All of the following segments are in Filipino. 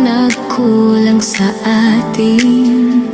nagkulang sa atin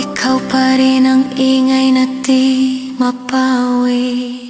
Ikaw pa rin ang ingay na di mapawi.